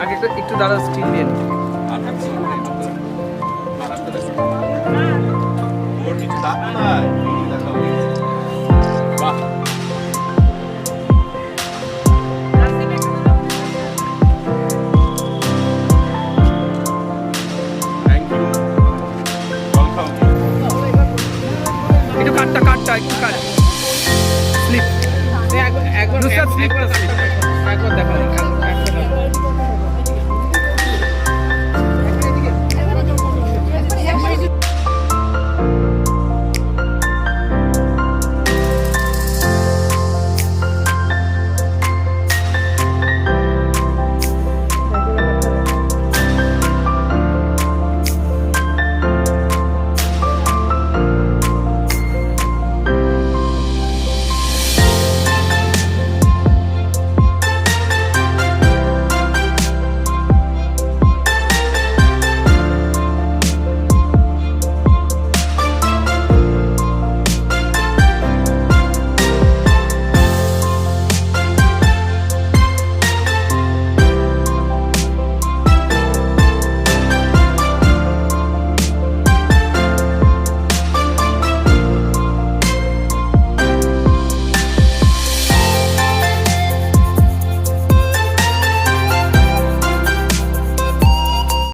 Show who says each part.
Speaker 1: আগে একটু একটু দাদা স্টিল দিয়ে নিন।
Speaker 2: ওর কিছু দাঁত নাই
Speaker 1: একটু কাট স্লিপ
Speaker 3: একবার
Speaker 1: নুসরাত স্লিপ একবার দেখাও